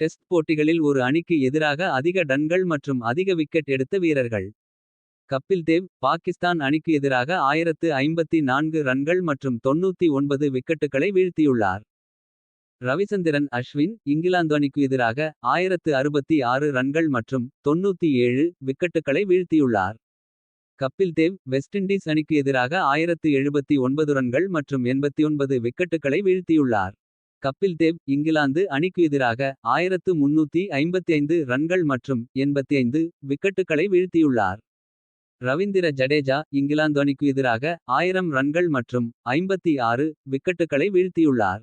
Test போட்டிகளில் ஒரு அணிக்கு எதிராக அதிக டன்கள் மற்றும் அதிக விக்கெட் எடுத்த வீரர்கள். கப்பில் தேவ் பாகிஸ்தான் அணிக்கு எதிராக 1054 ரன்கள் மற்றும் 99 விக்கெட்டுகளை வீழ்த்தியுள்ளார். ரவிசந்திரன் அஸ்வின் இங்கிலாந்து அணிக்கு எதிராக 1066 ரன்கள் மற்றும் 97 விக்கெட்டுகளை வீழ்த்தியுள்ளார். கப்பில் தேவ் வெஸ்ட் இண்டீஸ் அணிக்கு எதிராக 1079 ரன்கள் மற்றும் 89 விக்கெட்டுகளை வீழ்த்தியுள்ளார். கபில் தேவ் இங்கிலாந்து அணிக்கு எதிராக 1355 ரன்கள் மற்றும் 85 விக்கெட்டுகளை வீழ்த்தியுள்ளார். ரவீந்திர ஜடேஜா இங்கிலாந்து அணிக்கு எதிராக ஆயிரம் ரன்கள் மற்றும் 56 விக்கெட்டுகளை வீழ்த்தியுள்ளார்.